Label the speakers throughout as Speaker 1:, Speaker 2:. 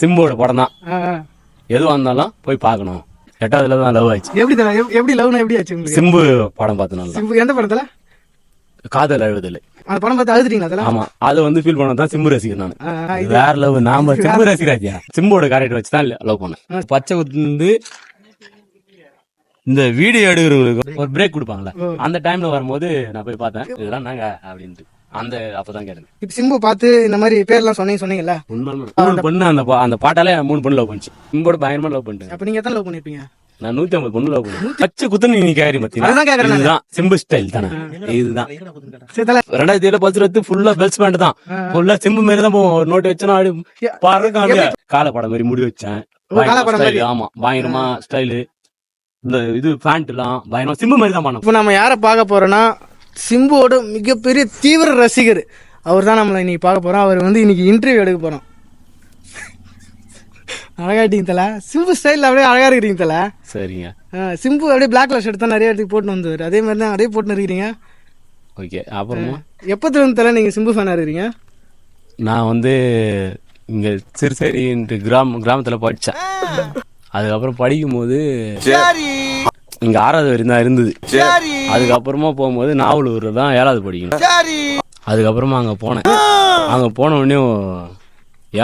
Speaker 1: சிம்போட படம் தான். எதுவாக இருந்தாலும் போய் பார்க்கணும். எட்டாவதுல தான் லவ் ஆயிடுச்சு.
Speaker 2: எப்படி எப்படி லவ்னா எப்படி ஆச்சு
Speaker 1: சிம்பு படம் பார்த்தனால தான்
Speaker 2: சிம்பு எந்த படத்துல?
Speaker 1: காதல் அழுவதில்லை
Speaker 2: அந்த படம் பார்த்து அழுதுட்டீங்களா
Speaker 1: ஆமா அதை வந்து ஃபீல் பண்ண தான் சிம்பு ரசிகர் நான். வேற லவ் நாம சிம்பு ரசிகராஜா சிம்போட கேரக்டர் வச்சு தான் லவ் பண்ணேன். பச்சை குத்து இந்த வீடியோ எடுக்கிறவங்களுக்கு ஒரு பிரேக் கொடுப்பாங்கல்ல. அந்த டைம்ல வரும்போது நான் போய் பார்த்தேன் இதெல்லாம் நாங்க அப்படின்ட்டு. அந்த அப்பதான் கேட்டேன்.
Speaker 2: இப்ப சிம்பு பார்த்து இந்த மாதிரி பேர்லாம் சொன்னீங்க சொன்னீங்கல்ல?
Speaker 1: மூணு பொண்ணு அந்த பா- அந்த பாட்டாலே மூணு பொண்ணு லவ் பண்ணுச்சு. சிம்போட பயங்கரமா லவ் பண்ணிட்டேன்
Speaker 2: அப்ப நீங்க எத்தனை லவ் பண்ணிருப்பீங்க?
Speaker 1: நான் நூத்தி ஐம்பது பொண்ணு லவ் பண்ணேன் பச்சை குத்துன்னு நீ கேரி
Speaker 2: நானு.
Speaker 1: இதுதான். சிம்பு ஸ்டைல் தானே. இதுதான். ரெண்டாயிரத்தி ஏழு பத்து இருபத்தி ஃபுல்லா பெல்ஸ் பேண்ட் தான். ஃபுல்லா சிம்பு மாதிரி தான் போவோம். ஒரு நோட்டு வச்சா அப்படி பாருங்க அப்படியே காலை படம் மாதிரி முடி வச்சேன். ஆமா. பயங்கரமா ஸ்டைலு இந்த இது பேண்ட் எல்லாம் பயங்கரமா சிம்பு மாதிரி தான் பண்ணோம்.
Speaker 2: இப்போ நம்ம யாரை பார்க்க போறோம்னா சிம்புவோட மிகப்பெரிய தீவிர ரசிகர். அவர் தான் நம்மளை இன்னைக்கு பார்க்க போறோம். அவர் வந்து இன்னைக்கு இன்டர்வியூ எடுக்க போறோம். அழகாட்டிங்க தல. சிம்பு ஸ்டைலில் அப்படியே அழகா இருக்கிறீங்க தல.
Speaker 1: சரிங்க.
Speaker 2: சிம்பு அப்படியே பிளாக் கலர் தான் நிறைய இடத்துக்கு போட்டு வந்தவர் அதே மாதிரி தான் அப்படியே போட்டு இருக்கிறீங்க.
Speaker 1: ஓகே அப்புறமா?
Speaker 2: எப்பத்துல இருந்து தல? நீங்க சிம்பு ஃபேனா இருக்கிறீங்க?
Speaker 1: நான் வந்து இங்க சிறுசேரின்ட்டு கிராம கிராமத்துல படிச்சேன். அதுக்கப்புறம் படிக்கும் போது இங்க ஆறாவது வரையும் தான் இருந்தது. அதுக்கப்புறமா போகும்போது நாவலூர்ல தான் ஏழாவது படிக்கணும். அதுக்கப்புறமா அங்க போனேன். அங்க போன உடனே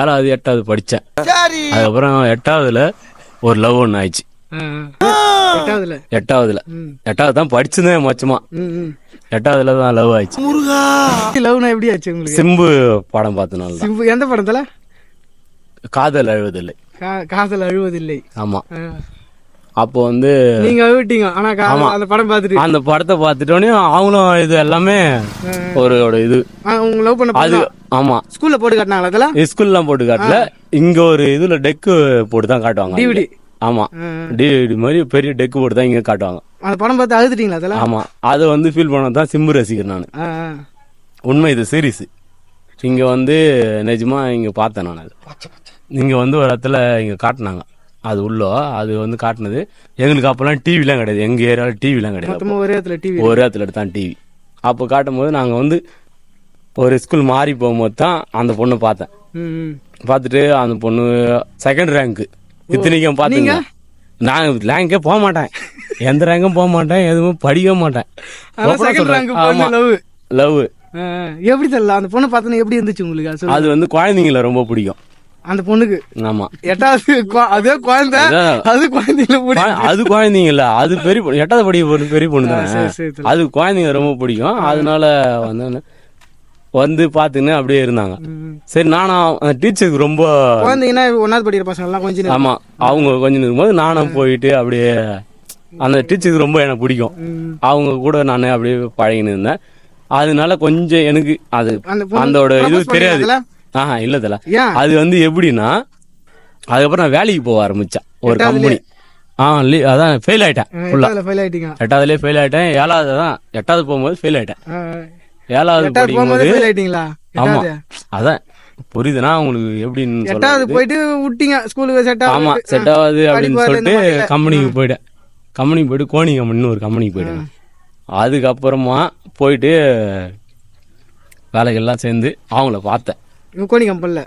Speaker 1: ஏழாவது எட்டாவது படிச்சேன். அதுக்கப்புறம் எட்டாவதுல ஒரு லவ் ஒன்று ஆயிடுச்சு.
Speaker 2: எட்டாவதுல.
Speaker 1: எட்டாவது தான் படிச்சதேன் மொச்சமா. எட்டாவதுல தான் லவ் ஆயிடுச்சு.
Speaker 2: லவ்னா எப்படி ஆச்சு உங்களுக்கு?
Speaker 1: சிம்பு படம் பார்த்தனால தான்.
Speaker 2: சிம்பு எந்த படத்துல?
Speaker 1: காதல் அழுவதில்லை.
Speaker 2: காதல் அழுவதில்லை.
Speaker 1: ஆமா. அப்போ வந்து
Speaker 2: நீங்க அழுவிட்டீங்க ஆனா அந்த படம் பார்த்துட்டு.
Speaker 1: அந்த படத்தை பார்த்துட்டோன்னே அவங்களும் இது எல்லாமே ஒரு இது.
Speaker 2: லவ் பண்ண
Speaker 1: அது ஆமா.
Speaker 2: ஸ்கூல்ல போட்டு காட்டினாங்களா அதெல்லாம்?
Speaker 1: ஸ்கூல்லாம் போட்டு காட்டல. இங்க ஒரு இதுல டெக்கு போட்டு தான் காட்டுவாங்க.
Speaker 2: DVD.
Speaker 1: ஆமா. டிவிடி மாதிரி பெரிய டெக்கு போட்டு தான் இங்க காட்டுவாங்க.
Speaker 2: அந்த படம் பார்த்து அழுதுட்டீங்களா அதெல்லாம்?
Speaker 1: ஆமா. அதை வந்து ஃபீல் பண்ணது தான் சிம்பு ரசிகர் நான். உண்மை இது சீரிஸ் இங்க வந்து நிஜமா இங்க பார்த்தேன் நான் அது. இங்க வந்து ஒரு இடத்துல இங்க காட்டினாங்க. அது உள்ள அது வந்து காட்டினது. எங்களுக்கு அப்பெல்லாம் டிவிலாம் கிடையாது. எங்க ஏரியாவில் டிவிலாம் கிடையாது
Speaker 2: ஒரே இடத்துல டிவி
Speaker 1: ஒரு இடத்துல எடுத்தான் டிவி அப்போ காட்டும் போது நாங்கள் வந்து ஒரு ஸ்கூல் மாறி போகும்போது தான் அந்த பொண்ணை பார்த்தேன். பார்த்துட்டு அந்த பொண்ணு செகண்ட் ரேங்க்கு இத்தனைக்கும் பார்த்துங்க. நான் ரேங்கே போக மாட்டேன். எந்த ரேங்கும் போக மாட்டேன். எதுவும் படிக்க மாட்டேன். லவ்.
Speaker 2: எப்படி தெரியல? அந்த பொண்ணை பார்த்தோன்னே எப்படி இருந்துச்சு உங்களுக்கு. அது
Speaker 1: வந்து குழந்தைங்கள ரொம்ப பிடிக்கும்.
Speaker 2: அந்த பொண்ணுக்கு
Speaker 1: ஆமா
Speaker 2: எட்டாவது அதே குழந்தை. அது குழந்தைங்கள பிடி-
Speaker 1: குழ- அது குழந்தைங்க இல்ல அது பெரிய பொண்ணு எட்டாவது படிக்க பொண்ணு பெரிய பொண்ணு தானே. அது குழந்தைங்க ரொம்ப பிடிக்கும் அதனால வந்து வந்து பார்த்துன்னு அப்படியே இருந்தாங்க. சரி நானும் டீச்சருக்கு ரொம்ப
Speaker 2: குழந்தைங்கன்னா ஒன்னாவது படிக்கிற பசங்க எல்லாம் கொஞ்சம்.
Speaker 1: ஆமா அவங்க கொஞ்சம் இருக்கும்போது நானும் போயிட்டு அப்படியே அந்த டீச்சருக்கு ரொம்ப எனக்கு பிடிக்கும். அவங்க கூட நான் அப்படியே பழகின்னு இருந்தேன் அதனால கொஞ்சம் எனக்கு அது
Speaker 2: அந்த
Speaker 1: அந்தோட இது தெரியாது? ஆஹா இல்ல தல அது வந்து எப்படின்னா அதுக்கப்புறம் நான் வேலைக்கு போக ஆரம்பிச்சேன். ஒரு கம்பெனி ஆ அதான் ஃபெயில் ஆயிட்டேன்
Speaker 2: ஃபெயில் ஆயிட்டீங்க.
Speaker 1: எட்டாவதுலயே ஃபெயில் ஆயிட்டேன். ஏழாவது தான் எட்டாவது போகும்போது ஃபெயில் ஆயிட்டேன். ஏழாவது படிக்கும்போது
Speaker 2: ஃபெயில் ஆயிட்டீங்களா?
Speaker 1: ஆமா. அதான் புரியுதுன்னா உங்களுக்கு எப்படின்னு
Speaker 2: எட்டாவது போயிட்டு விட்டீங்க ஸ்கூலுக்கு செட்
Speaker 1: ஆமா செட் ஆகுது அப்படின்னு சொல்லிட்டு கம்பெனிக்கு போயிட்டேன். கம்பெனிக்கு போயிட்டு கோனி கம்பெனின்னு ஒரு கம்பெனிக்கு போயிட்டேன். அதுக்கப்புறமா போயிட்டு வேலைகள்லாம் சேர்ந்து அவங்கள பார்த்தேன்.
Speaker 2: கோனி கம்பெனில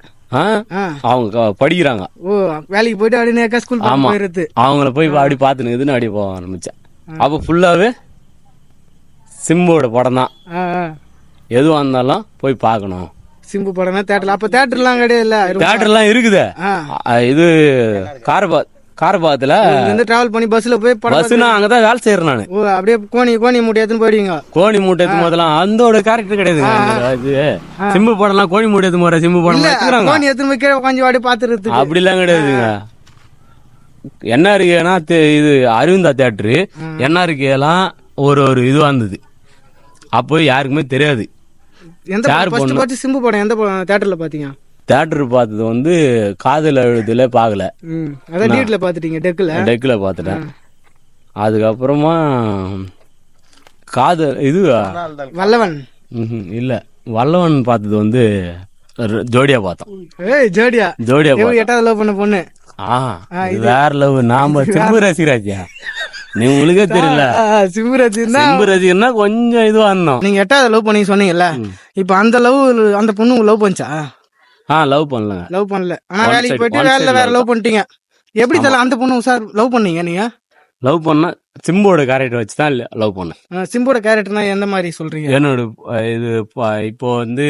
Speaker 1: அவங்க படிக்கிறாங்க.
Speaker 2: ஓ வேலைக்கு போயிட்டு அப்படியே ஸ்கூல். போயிருது
Speaker 1: அவங்கள போய் அப்படி பார்த்துன்னு இதுன்னு அப்படியே போக ஆரம்பிச்சேன். அப்போ ஃபுல்லாவே சிம்போட படம் தான். எதுவாக இருந்தாலும் போய் பார்க்கணும்.
Speaker 2: சிம்பு படம்னா தேட்டர்ல அப்ப தேட்டர்லாம் கிடையாது இல்ல
Speaker 1: தேட்டர்லாம் இருக்குது. இது காரபாத் காரபாத்துல
Speaker 2: இருந்து டிராவல் பண்ணி பஸ்ல போய் படம்
Speaker 1: பஸ்ஸுனா அங்கதான் வேலை செய்யறேன் நானு.
Speaker 2: அப்படியே கோணி கோணி மூட்டை எடுத்துன்னு போயிடுவீங்க.
Speaker 1: கோழி மூட்டை எடுத்து முதலாம் அந்தோட கேரக்டர் இது சிம்பு படம்லாம் கோழி மூட்டை எடுத்து போற சிம்பு படம்
Speaker 2: கோணி எடுத்துன்னு போய் கீழே உட்காந்து வாடி பாத்துறது
Speaker 1: அப்படிலாம் கிடையாதுங்க. என்ன இருக்கேன்னா இது அரவிந்தா தேட்டரு என்ன இருக்கேலாம் ஒரு ஒரு இதுவா இருந்தது. அப்போ யாருக்குமே தெரியாது.
Speaker 2: எந்த
Speaker 1: யார்
Speaker 2: சிம்பு படம் எந்த தேட்டர்ல பாத்தீங்க
Speaker 1: தேட்டர் பார்த்தது வந்து காதல் அழுதுல பார்க்கல.
Speaker 2: அதான் டியூட்ல பாத்துட்டீங்க டெக்ல?
Speaker 1: டெக்கில் பார்த்துட்டேன். அதுக்கப்புறமா காதல் இது
Speaker 2: வல்லவன்.
Speaker 1: இல்ல. வல்லவன் பார்த்தது வந்து ஜோடியா பார்த்தோம்.
Speaker 2: ஏய் ஜோடியா.
Speaker 1: ஜோடியா
Speaker 2: எட்டாவது லவ் பண்ண பொண்ணு.
Speaker 1: ஆ இது வேற லவ் நாம சிம்பு ரசிகராஜா நீ உங்களுக்கே தெரியல.
Speaker 2: ஆ, சிம்புராஜ் தான்
Speaker 1: சிம்பு ரசிகர்னா கொஞ்சம் இதுவா இருந்தோம்.
Speaker 2: நீங்க எட்டாவது லவ் பண்ணி சொன்னீங்கல்ல. இப்ப அந்த லவ் அந்த பொண்ணு லவ் பண்ணுச்சா?
Speaker 1: ஆ லவ் பண்ணலங்க.
Speaker 2: லவ் பண்ணல. ஆனா
Speaker 1: One
Speaker 2: வேலைக்கு
Speaker 1: side-
Speaker 2: போயிட்டு
Speaker 1: one side
Speaker 2: வேற
Speaker 1: love
Speaker 2: லவ் பண்ணிட்டீங்க. எப்படி தல அந்த பொண்ணு சார் லவ் பண்ணீங்க நீங்க?
Speaker 1: லவ் பண்ணா சிம்போட கேரக்டர் வச்சு தான் லவ் பண்ணேன்
Speaker 2: அஹ் சிம்போட கேரக்டர்னா எந்த மாதிரி சொல்றீங்க?
Speaker 1: என்னோட அஹ், இது ப- இப்போ வந்து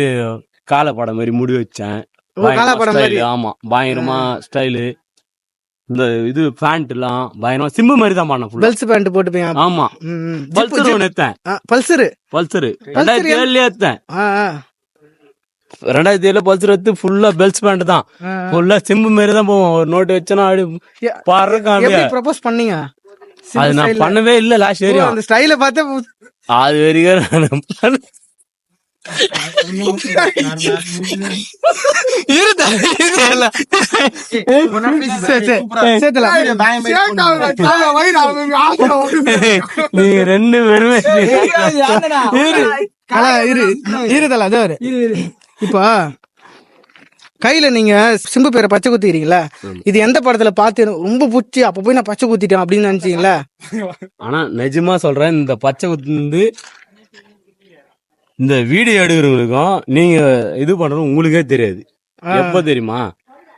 Speaker 1: காலை படம் மாதிரி முடி வச்சேன்.
Speaker 2: ஓ,
Speaker 1: style,
Speaker 2: மாதிரி.
Speaker 1: ஆமா பயங்கரமா ஸ்டைலு இந்த இது பேண்ட் எல்லாம் பயங்கரமா சிம்பு மாதிரி தான் பண்ணேன் ஃபுல்லா
Speaker 2: பெல்ஸ் பேண்ட் போட்டுப்பீங்க?
Speaker 1: ஆமா. பல்சர் ஒன்று எடுத்தேன்.
Speaker 2: பல்சரு
Speaker 1: பல்சர் ரெண்டாயிரத்தி ஏழுல எடுத்தேன். ரெண்டாயிரத்தி ஏழுல பல்சர் எடுத்து ஃபுல்லா பெல்ஸ் பேண்ட் தான். ஃபுல்லா சிம்பு மாதிரி தான் போவோம் ஒரு நோட்டு வச்சனா அப்படி
Speaker 2: எப்படி ப்ரப்போஸ் பண்ணீங்க
Speaker 1: அது நான் பண்ணவே இல்ல லாஸ்ட் வரையும்
Speaker 2: அந்த ஸ்டைல பார்த்தா
Speaker 1: அது வரைக்கும். நீங்க ரெண்டு பேருமே
Speaker 2: இரு இருதல அதோ. இப்போ கையில நீங்க சிம்பு பேரை பச்சை குத்திக்கிறீங்களா இது எந்த படத்துல பார்த்து ரொம்ப பிடிச்சி அப்ப போய் நான் பச்சை குத்திட்டேன் அப்படின்னு நினைச்சீங்களா?
Speaker 1: ஆனா நிஜமா சொல்றேன் இந்த பச்சை குத்து வந்து இந்த வீடியோ எடுக்கிறவங்களுக்கும் நீங்க இது பண்றது உங்களுக்கே தெரியாது. எப்ப தெரியுமா?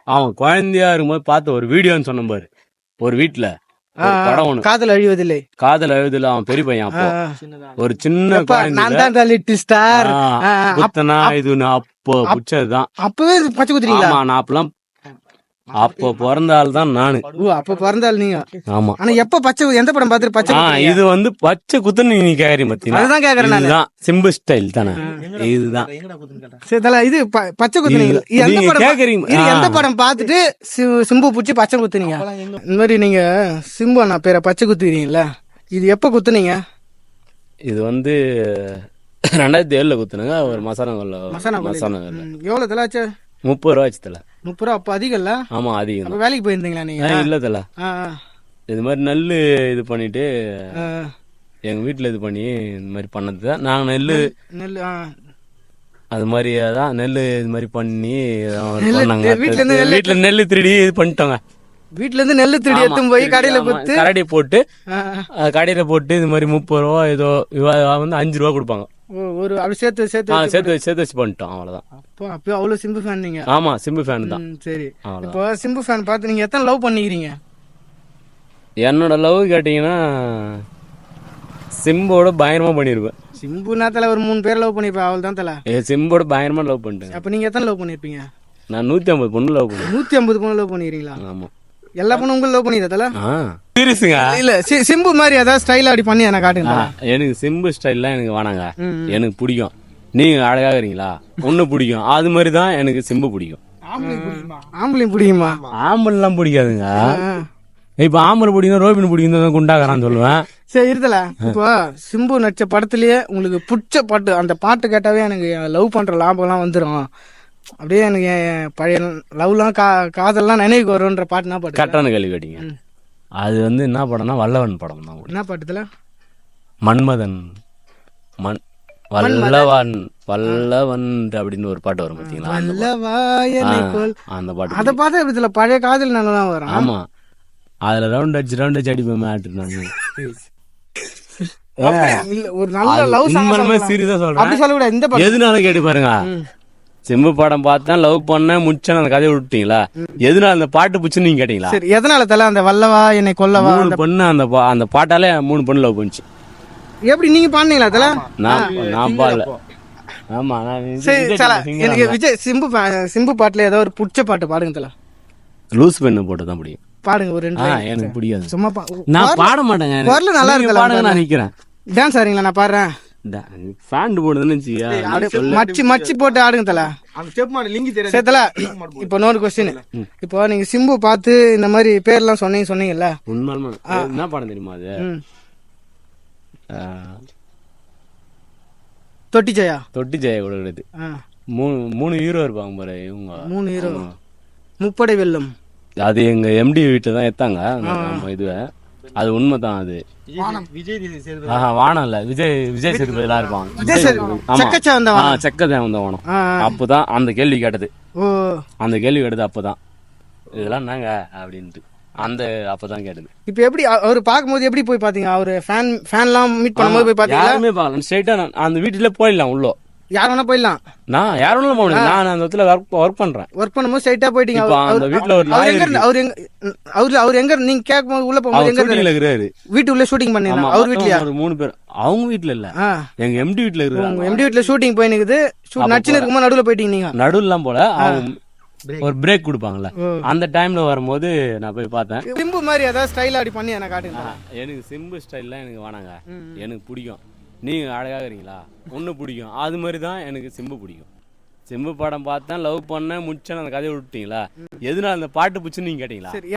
Speaker 1: அவன் குழந்தையா இருக்கும்போது பார்த்த ஒரு வீடியோன்னு சொன்ன பாரு ஒரு வீட்டுல படம் ஒண்ணு.
Speaker 2: காதல் அழிவதில்லை.
Speaker 1: காதல் அழுதுல அவன் பெரிய பையன் அப்போ. ஒரு சின்ன
Speaker 2: நான் தான் லிட்டில்
Speaker 1: இது நான் அப்போ பிடிச்சதுதான்.
Speaker 2: அப்பவே பச்சை குத்துறீங்களா?
Speaker 1: நான் அப்பெல்லாம் அப்போ பிறந்த ஆள் தான் நானு.
Speaker 2: ஓ அப்ப பிறந்தால் நீங்க.
Speaker 1: ஆமா.
Speaker 2: ஆனா எப்ப பச்சை எந்த படம் பார்த்துட்டு பச்சை?
Speaker 1: இது வந்து பச்சை குத்துன்னு நீ கேக்குறீங்க பாத்தீங்களா
Speaker 2: அதுதான் கேக்குறேன் நானு.
Speaker 1: இதுதான் சிம்பு ஸ்டைல் தானே. இதுதான்.
Speaker 2: சரி தல இது ப- பச்சை குத்துனீங்க. எந்த படம்
Speaker 1: கேக்குறீங்க.
Speaker 2: இது எந்த. படம் பார்த்துட்டு சி- சிம்பு பிடிச்சி பச்சை குத்துனீங்க? இந்த மாதிரி நீங்க சிம்பு அண்ணா பேரை பச்சை குத்துறீங்கல்ல இது எப்ப குத்துனீங்க?
Speaker 1: இது வந்து ரெண்டாயிரத்தி ஏழுல குத்துனுங்க ஒரு மசாலா கொல்ல
Speaker 2: மசாலா கொல்லையில.
Speaker 1: மசாலா கொல்ல
Speaker 2: ம், எவ்வளவு தல ஆச்சு?
Speaker 1: முப்பது ரூபா ஆச்சு தல.
Speaker 2: முப்பது ரூபா அப்ப அதிகம்ல?
Speaker 1: ஆமா அதிகம்.
Speaker 2: வேலைக்கு போயிருந்தீங்களா நீங்க?
Speaker 1: ஆ, இல்ல தல. இது மாதிரி நெல்லு இது பண்ணிட்டு. எங்க வீட்டுல இது பண்ணி இந்த மாதிரி பண்ணது தான். நாங்க நெல்லு
Speaker 2: நெல் ஆ.
Speaker 1: அது மாதிரி தான் நெல்லு இது மாதிரி பண்ணி பண்ணாங்க.
Speaker 2: வீட்ல இருந்து நெல்லு
Speaker 1: வீட்டுல நெல்லு திருடி இது பண்ணிட்டோங்க.
Speaker 2: வீட்ல இருந்து நெல்லு திருடி எடுத்து போய் கடையில
Speaker 1: போட்டு.
Speaker 2: ஆ.
Speaker 1: அஹ், கடையில போட்டு இது மாதிரி முப்பது ரூபா ஏதோ வந்து அஞ்சு ரூபா கொடுப்பாங்க.
Speaker 2: ஒரு அப்படி சேர்த்து சேர்த்து
Speaker 1: சேர்த்து வச்சு சேர்த்து வச்சு பண்ணிட்டோம் அவ்வளவுதான்.
Speaker 2: அப்போ அப்போ அவ்வளவு சிம்பு ஃபேன் நீங்க.
Speaker 1: ஆமா சிம்பு ஃபேன் தான்.
Speaker 2: சரி. இப்போ சிம்பு ஃபேன் பார்த்து நீங்க எத்தனை லவ் பண்ணிக்கிறீங்க?
Speaker 1: என்னோட லவ் கேட்டீங்கன்னா சிம்போட பயங்கரமா பண்ணிருப்பேன்.
Speaker 2: சிம்பு நேரத்துல ஒரு மூணு பேர் லவ் பண்ணிருப்பேன் அவள் தான் தல.
Speaker 1: ஏ சிம்போட பயங்கரமா லவ் பண்ணிட்டேன்.
Speaker 2: அப்ப நீங்க எத்தனை லவ் பண்ணிருப்பீங்க?
Speaker 1: நான் நூத்தி ஐம்பது பொண்ணு லவ் பண்ணேன்
Speaker 2: நூத்தி ஐம்பது பொண்ணு லவ் பண்ணிக்கிறீங்களா?
Speaker 1: ஆமா.
Speaker 2: எல்லா பொண்ணும் உங்களுக்கு லவ் பண்ணிடுறா தல?
Speaker 1: ஆ. சீரியஸுங்க.
Speaker 2: இல்ல சி- சிம்பு மாதிரி ஏதாவது ஸ்டைல் அப்படி பண்ணி எனக்கு காட்டுங்க தல.
Speaker 1: எனக்கு சிம்பு ஸ்டைல்லாம் எனக்கு வேணாங்க. எனக்கு பிடிக்கும். நீங்க அழகாகிறீங்களா? ஒண்ணு பிடிக்கும். அது மாதிரி தான் எனக்கு சிம்பு பிடிக்கும்.
Speaker 2: ஆம்பளையும் பிடிக்குமா?
Speaker 1: ஆம்பல்லாம் பிடிக்காதுங்க. இப்ப ஆம்பளை பிடிக்கும் ரோபின் பிடிக்கும் குண்டாகிறான்னு சொல்லுவேன்.
Speaker 2: சரி இருதல இப்போ சிம்பு நடிச்ச படத்துலயே உங்களுக்கு பிடிச்ச பாட்டு அந்த பாட்டு கேட்டாவே எனக்கு லவ் பண்ற லாபம்லாம் வந்துடும் அப்படியே எனக்கு என் பழைய லவ்லாம் கா காதல்லாம் நினைவுக்கு வரும்ன்ற பாட்டு என்ன பாட்டு.
Speaker 1: கரெக்டான கேள்வி கேட்டீங்க. அது வந்து என்ன படம்னா வல்லவன் படம் தான்
Speaker 2: என்ன பாட்டுல
Speaker 1: மன்மதன். மண் வல்லவன் வல்லவன் அப்படின்னு ஒரு பாட்டு வரும் பாத்தீங்களா? அந்த பாட்டு.
Speaker 2: அத பார்த்தா இதுல பழைய காதல் நல்லா வரும்.
Speaker 1: ஆமா. அதுல ரவுண்ட் அடிச்சு ரவுண்ட் அடிச்சு அடிப்பேன்
Speaker 2: இல்ல, ஒரு நல்ல லவ்
Speaker 1: சீரியஸா
Speaker 2: அப்படி
Speaker 1: சொல்றேன்
Speaker 2: சொல்லக்கூடாது இந்த பாட்டு.
Speaker 1: எதுனால கேட்டு பாருங்க. செம்பு படம் பார்த்தேன் லவ் பண்ணேன் முடிச்சேன் அந்த கதையை விட்டீங்களா எதுனால அந்த பாட்டு பிடிச்சுன்னு நீங்க கேட்டீங்களா?
Speaker 2: சரி எதனால தல அந்த வல்லவா என்னை கொல்லவா
Speaker 1: மூணு பொண்ணு அந்த பா- அந்த பாட்டாலே மூணு பொண்ணு லவ் பண்ணுச்சு.
Speaker 2: எப்படி நீங்க பாடுனீங்களா தல?
Speaker 1: நான் நான் பாடல. ஆமா நான்
Speaker 2: எனக்கு. விஜய் சிம்பு பா- சிம்பு பாட்டுல ஏதோ ஒரு பிடிச்ச பாட்டு பாடுங்க தல.
Speaker 1: லூஸ் பெண்ணு போட்டு தான் பிடிக்கும்.
Speaker 2: பாடுங்க ஒரு ரெண்டு.
Speaker 1: எனக்கு பிடிக்காது.
Speaker 2: சும்மா பா
Speaker 1: நான் பாட மாட்டேங்க
Speaker 2: நல்லா இருக்குல்ல,
Speaker 1: பாடுங்க நான் நிக்கிறேன்.
Speaker 2: டான்ஸ் ஆடுறீங்களா? நான் பாடுறேன்.
Speaker 1: ஃபேண்ட் போடுதுன்னு
Speaker 2: மச்சி மச்சி போட்டு ஆடுங்க தல.
Speaker 3: அந்த ஸ்டெப் மாடு லிங்கி தெரியாது.
Speaker 2: சரி தல இப்போ இன்னொரு கொஸ்டின் இப்போ நீங்க சிம்பு பார்த்து இந்த மாதிரி பேர்லாம் சொன்னீங்க சொன்னீங்கல்ல?
Speaker 1: உண்மையாலுமே என்ன படம் தெரியுமா அது?
Speaker 2: தொட்டி ஜெயா
Speaker 1: தொட்டி ஜெய கொடுக்குறது
Speaker 2: ஆ,
Speaker 1: மூணு மூணு ஹீரோ இருப்பாங்க பாரு இவங்க.
Speaker 2: மூணு ஹீரோ முப்படை வெல்லும்.
Speaker 1: அது எங்க எம்டி வீட்டுல தான் எத்தாங்க நம்ம இதுவ. அது உண்மைதான் அது.
Speaker 3: விஜய்
Speaker 1: வானம் இல்ல. விஜய் விஜய் சேதுபதி எல்லாம்
Speaker 2: சேது-
Speaker 1: ஆமா.
Speaker 2: செக்கச்சா வந்த
Speaker 1: வானம். அப்பதான் அந்த கேள்வி கேட்டது. அந்த கேள்வி கேட்டது அப்பதான். இதெல்லாம் என்னங்க அப்படின்ட்டு. அந்த அப்பதான் கேட்டது.
Speaker 2: இப்போ எப்படி அவ- அவர் பார்க்கும்போது எப்படி போய் பாத்தீங்க அவரு ஃபேன் ஃபேன்லாம் மீட் பண்ணும்போது போய் பாத்தீங்களா
Speaker 1: யாருமே பார்க்கலாம் ஸ்ட்ரைட்டா அந்த வீட்டுல போயிடலாம் உள்ள.
Speaker 2: யார் வேணா போயிடலாம்.
Speaker 1: நான் யாரும் போக முடியாது. நான் அந்த இடத்துல ஒர்க் ஒர்க் பண்றேன்.
Speaker 2: ஒர்க் பண்ணும்போது ஸ்ட்ரைட்டா போயிட்டீங்க.
Speaker 1: அந்த வீட்ல ஒரு
Speaker 2: அவர் எங்க இருந்து- அவர் எங்க அவரு அவர் எங்க இருந்து- நீங்க கேட்கும் உள்ள போகும்போது எங்க
Speaker 1: இருக்கிறாரு.
Speaker 2: வீட்டு உள்ள ஷூட்டிங் பண்ணீங்க அவர் வீட்லயா
Speaker 1: ஒரு மூணு பேர். அவங்க வீட்ல இல்ல. எங்க எம்டி வீட்ல இருக்கிறாங்க
Speaker 2: உங்க எம்டி வீட்ல ஷூட்டிங் போய் நிக்குது நச்சுன்னு இருக்கும்போது நடுவுல போயிட்டீங்க நீங்க.
Speaker 1: நடுவுலாம் போல. ஒரு பிரேக் கொடுப்பாங்கல்ல. அந்த டைம்ல வரும்போது நான் போய் பார்த்தேன்.
Speaker 2: சிம்பு மாதிரி ஏதாவது ஸ்டைல் அப்படி பண்ணி எனக்கு காட்டுங்க.
Speaker 1: எனக்கு சிம்பு ஸ்டைல்லாம் எனக்கு வேணாங்க. எனக்கு பிடிக்கும். நீங்க அழகாகிறீங்களா? ஒன்று பிடிக்கும். அது மாதிரி தான் எனக்கு சிம்பு பிடிக்கும். சிம்பு படம் பார்த்தேன் லவ் பண்ணேன் முடிச்சேன் அந்த கதையை விட்டீங்களா எதுனால அந்த பாட்டு பிடிச்சுன்னு நீங்க கேட்டீங்களா?